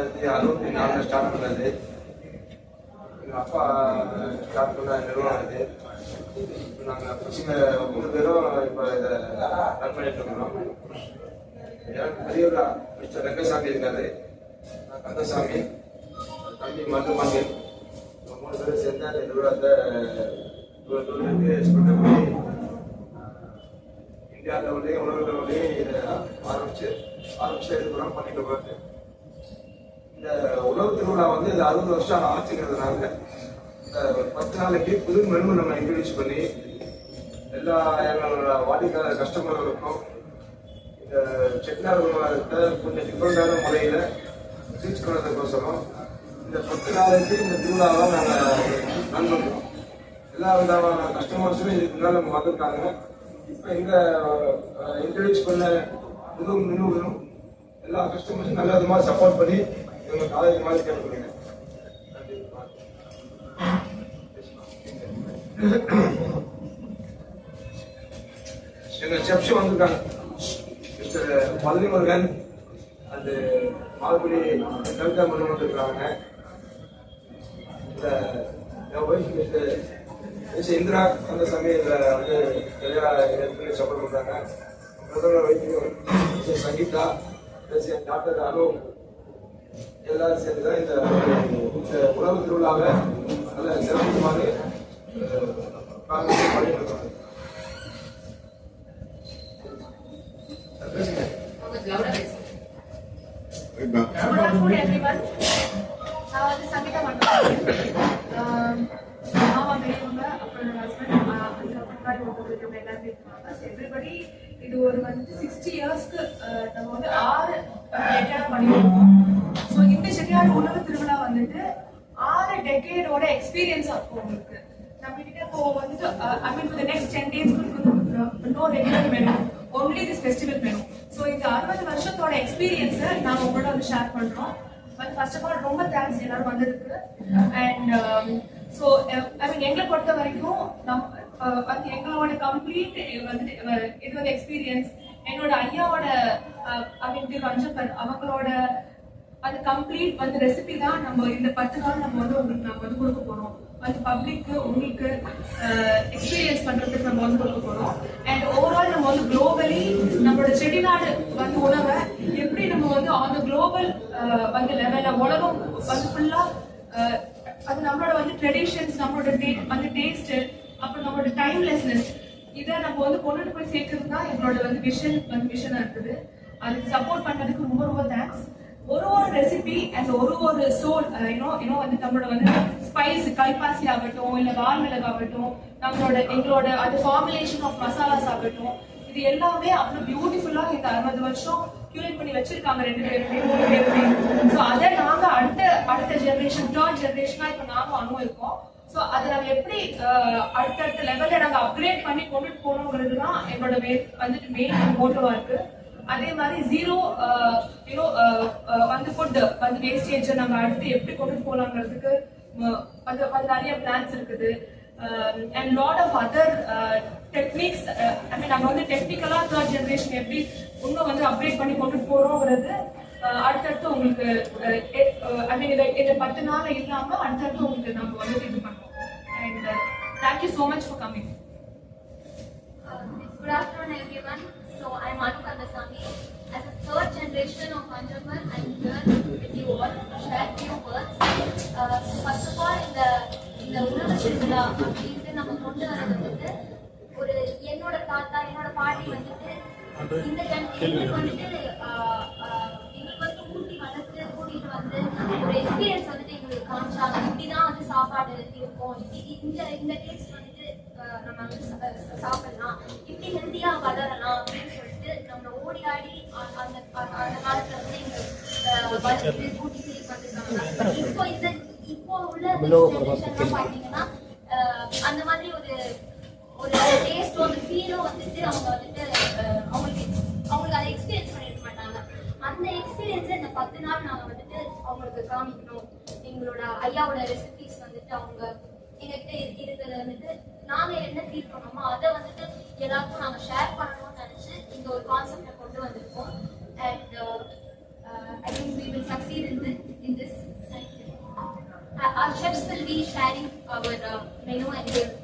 தொள்ளாயிரத்தி அறுபத்தி நாலுல ஸ்டார்ட் பண்ணது. எங்க அப்பா ஸ்டார்ட் பண்ண நிறுவனம் இது. இப்ப நாங்க மூணு பேரும் இப்ப இதை ரன் பண்ணிட்டு இருக்கோம் எனக்கு பெரியவரா மிஸ்டர் ரங்கசாமி இருக்காரு. நான் கந்தசாமி. தம்பி மருதுமாமி மூணு பேரும் சேர்ந்து அந்த நிறுவனத்தை இவ்வளவு தூரத்துக்கு ஸ்பிரிட் பண்ணி இந்தியா லெவல்லையும் உலக இதை ஆரம்பிச்சு ஆரம்பிச்சு இது பண்ணிட்டு போயிட்டு இந்த உழவு திருவிழா வந்து இது அறுபது வருஷம் ஆச்சுங்கிறதுனால இந்த பத்து நாளைக்கு புது மெனு நம்ம இன்ட்ரடியூஸ் பண்ணி எல்லா எங்களோட வாடிக்கையாளர் கஸ்டமர்களுக்கும் இந்த செட்டிநாடு கொஞ்சம் டிஃப்ரெண்டான முறையில் ரீச் பண்ணுறதுக்கோசரம் இந்த பத்து நாளைக்கு இந்த திருவிழாவை நாங்கள் ரன் பண்ணுறோம் எல்லா விதமான கஸ்டமர்ஸும் இதுக்கு முன்னால் நம்ம வந்திருக்காங்க. இப்போ இந்த இன்ட்ரடியூஸ் பண்ண புது மெனுகளும் எல்லா கஸ்டமர்ஸும் நல்ல விதமாக சப்போர்ட் பண்ணி எங்களுக்கு காலேஜ் மாதிரி கேட்டுக்கிறேன் எங்க செப்ஸ் வந்திருக்காங்க. மிஸ்டர் பழனி முருகன் அந்த மால்குடி கவிதா மன்னம் வந்திருக்காங்க இந்த என் ஒய்ஃப் மிஸ்டர் மிஸ் இந்திரா அந்த சமயத்தில் வந்து நிறையா ஏற்கனவே சப்போர்ட் பண்ணுறாங்க பிரதமர் வைத்தியம் மிஸ்டர் சங்கீதா என் டாக்டர் அனு எல்லாரும் சேர்ந்து இந்த உழவு திருவிழாவை நல்ல சிறப்புமாறு பண்ணிட்டு இருக்காங்க நான் வந்து சங்கீதா மட்டும் மாமா பெரியவங்க அப்புறம் ஹஸ்பண்ட் அதுக்கப்புறம் எல்லாருமே இருக்காங்க எவ்ரிபடி இது ஒரு வந்து சிக்ஸ்டி இயர்ஸ்க்கு நம்ம வந்து ஆறு பண்ணிருக்கோம் ஸோ இந்த செட்டியார் உணவு திருவிழா வந்துட்டு ஆறு டெக்கேடோட எக்ஸ்பீரியன்ஸ் இருக்கும் உங்களுக்கு. நம்ம கிட்ட இப்போ வந்துட்டு I mean for next ten days no regular menu only this festival menu so இந்த அறுபது வருஷத்தோட எக்ஸ்பீரியன்ஸை நாங்கள் உங்களோட வந்து ஷேர் பண்ணுறோம் பட் ஃபர்ஸ்ட் ஆஃப் ஆல் ரொம்ப தேங்க்ஸ் எல்லாரும் வந்ததுக்கு. அண்ட் ஸோ ஐ மீன் எங்களை பொறுத்த வரைக்கும் நம் வந்து எங்களோட கம்ப்ளீட் வந்துட்டு இது வந்து எக்ஸ்பீரியன்ஸ் என்னோட ஐயாவோட ஐ மீன் திரு அஞ்சப்பன் அவங்களோட அது கம்ப்ளீட் வந்து ரெசிபி தான் நம்ம இந்த பத்து நாள் நம்ம வந்து உங்களுக்கு நம்ம வந்து கொடுக்க போறோம். வந்து பப்ளிக்கு உங்களுக்கு எக்ஸ்பீரியன்ஸ் பண்றதுக்கு நம்ம வந்து கொடுக்க போறோம். அண்ட் ஓவரால் நம்ம வந்து குளோபலி நம்மளோட செடிநாடு வந்து உணவை எப்படி நம்ம வந்து ஆன் த குளோபல் வந்து லெவல்ல உலகம் வந்து ஃபுல்லா அது நம்மளோட வந்து ட்ரெடிஷன்ஸ் நம்மளோட டே வந்து டேஸ்ட் அப்புறம் நம்மளோட டைம்லெஸ்னஸ் இதை நம்ம வந்து கொண்டுட்டு போய் சேர்க்கறது தான் எங்களோட வந்து விஷன் வந்து விஷனா இருக்குது. அதுக்கு சப்போர்ட் பண்ணதுக்கு ரொம்ப ரொம்ப தேங்க்ஸ் ஒரு ஒரு ரெசிபி அண்ட் ஒரு ஒரு சோல் யூனோ இன்னும் வந்து நம்மளோட வந்து ஸ்பைஸ் கல்பாசி ஆகட்டும் இல்ல வால்மிளகு ஆகட்டும் நம்மளோட எங்களோட அது ஃபார்முலேஷன் ஆஃப் மசாலாஸ் ஆகட்டும் இது எல்லாமே அவ்வளவு பியூட்டிஃபுல்லா இந்த அறுபது வருஷம் கியூரேட் பண்ணி வச்சிருக்காங்க ரெண்டு பேருமே மூணு பேருமே. ஸோ அதை நாங்க அடுத்த அடுத்த ஜெனரேஷன் தேர்ட் ஜெனரேஷனா இப்போ நாங்க அனுபவம் ஸோ அதை நாங்க எப்படி uh, அடுத்தடுத்த லெவல்ல நாங்க அப்கிரேட் பண்ணி கொண்டுட்டு போகணுங்கிறது தான் என்னோட மே- வந்துட்டு மெயின் மோட்டோவா இருக்கு. அதே மாதிரி zero you know uh, uh, uh, வந்து ஃபுட் வந்து வேஸ்டேஜ் நம்ம அடுத்து எப்படி கொண்டு போலாங்கிறதுக்கு அது அது நிறைய பிளான்ஸ் இருக்குது. And lot of other techniques I mean நாங்கள் வந்து டெக்னிக்கலாக தேர்ட் ஜென்ரேஷன் எப்படி இன்னும் வந்து அப்டேட் பண்ணி கொண்டு போகிறோங்கிறது அடுத்தடுத்து உங்களுக்கு ஐ மீன் இதை இதை பத்து நாள் இல்லாமல் அடுத்தடுத்து உங்களுக்கு நம்ம வந்து இது பண்ணுவோம். And thank you so much for coming good afternoon everyone so I Kandasamy. Third generation of Anjaman, I'm here with you all to share few words. Uh, first of all, இந்த இந்த உணவு திருவிழா அப்படின்ட்டு நம்ம கொண்டு வரது வந்துட்டு ஒரு என்னோட தாத்தா என்னோட பாட்டி வந்துட்டு இந்த எங்களுக்கு வந்துட்டு எங்களுக்கு வந்து ஊட்டி வளர்த்து கூட்டிட்டு வந்து ஒரு எக்ஸ்பீரியன்ஸ் வந்துட்டு எங்களுக்கு காமிச்சாங்க. இப்படிதான் வந்து சாப்பாடு இருக்கும் இந்த இந்த டேஸ்ட் வந்துட்டு நம்ம வந்து சா- அந்த காலத்துல வந்து எங்களுக்கு வளர்த்து வந்திருக்காங்க இப்போ இந்த இப்போ உள்ள ஜெனரேஷன்லாம் பாத்தீங்கன்னா ஆஹ், அந்த மாதிரி ஒரு ஒரு டேஸ்டோ அந்த ஃபீலோ வந்துட்டு அவங்க வந்துட்டு அவங்களுக்கு அவங்களுக்கு அதை எக்ஸ்பீரியன்ஸ் பண்ணிருக்க மாட்டாங்க அந்த எக்ஸ்பீரியன்ஸை இந்த பத்து நாள் நாங்க வந்துட்டு அவங்களுக்கு காமிக்கணும் எங்களோட ஐயாவோட ரெசிபிஸ் வந்துட்டு அவங்க எங்ககிட்ட இரு- இருக்கிறத வந்துட்டு நாங்க என்ன ஃபீல் பண்ணோமோ அதை வந்துட்டு எல்லாருக்கும் நாங்க ஷேர் பண்ணணும்னு நினைச்சு will be sharing our uh, menu and